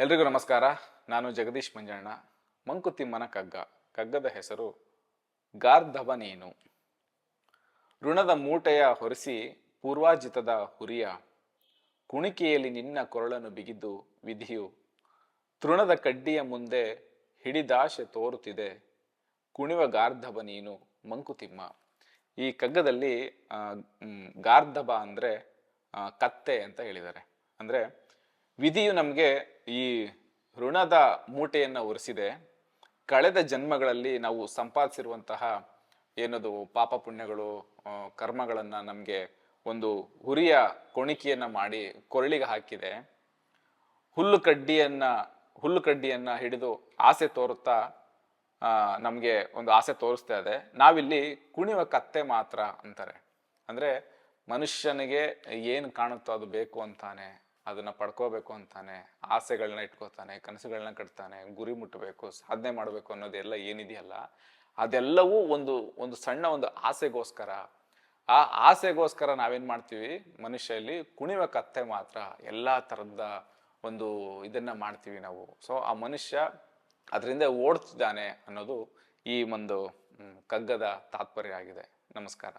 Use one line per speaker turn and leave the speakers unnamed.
ಎಲ್ರಿಗೂ ನಮಸ್ಕಾರ. ನಾನು ಜಗದೀಶ್ ಮಂಜಣ್ಣ. ಮಂಕುತಿಮ್ಮನ ಕಗ್ಗ ಕಗ್ಗದ ಹೆಸರು ಗಾರ್ಧವನೇನು. ಋಣದ ಮೂಟೆಯ ಹೊರಿಸಿ ಪೂರ್ವಾಜಿತದ ಹುರಿಯ. ಕುಣಿಕೆಯಲ್ಲಿ ನಿನ್ನ ಕೊರಳನ್ನು ಬಿಗಿದ್ದು ವಿಧಿಯು. ತೃಣದ ಕಡ್ಡಿಯ ಮುಂದೆ ಹಿಡಿದಾಶೆ ತೋರುತ್ತಿದೆ. ಕುಣಿವ ಗಾರ್ಧಬ ನೀನು ಮಂಕುತಿಮ್ಮ. ಈ ಕಗ್ಗದಲ್ಲಿ ಗಾರ್ಧಬ ಅಂದರೆ ಕತ್ತೆ ಅಂತ ಹೇಳಿದ್ದಾರೆ. ಅಂದರೆ ವಿಧಿಯು ನಮಗೆ ಈ ಋಣದ ಮೂಟೆಯನ್ನು ಒರೆಸಿದೆ. ಕಳೆದ ಜನ್ಮಗಳಲ್ಲಿ ನಾವು ಸಂಪಾದಿಸಿರುವಂತಹ ಏನದು ಪಾಪ ಪುಣ್ಯಗಳು ಕರ್ಮಗಳನ್ನು ನಮಗೆ ಒಂದು ಹುರಿಯ ಕೊಣಿಕೆಯನ್ನು ಮಾಡಿ ಕೊರಳಿಗೆ ಹಾಕಿದೆ. ಹುಲ್ಲು ಕಡ್ಡಿಯನ್ನು ಹುಲ್ಲು ಕಡ್ಡಿಯನ್ನು ಹಿಡಿದು ಆಸೆ ತೋರುತ್ತಾ ನಮಗೆ ಒಂದು ಆಸೆ ತೋರಿಸ್ತಾ ಇದೆ. ನಾವಿಲ್ಲಿ ಕುಣಿವ ಕತ್ತೆ ಮಾತ್ರ ಅಂತಾರೆ. ಅಂದರೆ ಮನುಷ್ಯನಿಗೆ ಏನು ಕಾಣುತ್ತೋ ಅದು ಬೇಕು ಅಂತಾನೆ. ಅದನ್ನ ಪಡ್ಕೋಬೇಕು ಅಂತಾನೆ ಆಸೆಗಳನ್ನ ಇಟ್ಕೋತಾನೆ ಕನಸುಗಳನ್ನ ಕಟ್ತಾನೆ, ಗುರಿ ಮುಟ್ಟಬೇಕು ಸಾಧನೆ ಮಾಡಬೇಕು ಅನ್ನೋದೆಲ್ಲ ಏನಿದೆಯಲ್ಲ, ಅದೆಲ್ಲವೂ ಒಂದು ಒಂದು ಸಣ್ಣ ಒಂದು ಆಸೆಗೋಸ್ಕರ. ಆ ಆಸೆಗೋಸ್ಕರ ನಾವೇನ್ ಮಾಡ್ತೀವಿ ಮನುಷ್ಯಲ್ಲಿ ಕುಣಿವ ಕತ್ತೆ ಮಾತ್ರ ಎಲ್ಲಾ ತರದ ಒಂದು ಇದನ್ನ ಮಾಡ್ತೀವಿ ನಾವು. ಸೊ ಆ ಮನುಷ್ಯ ಅದರಿಂದ ಓಡ್ತಿದ್ದಾನೆ ಅನ್ನೋದು ಈ ಒಂದು ಕಗ್ಗದ ತಾತ್ಪರ್ಯ ಆಗಿದೆ. ನಮಸ್ಕಾರ.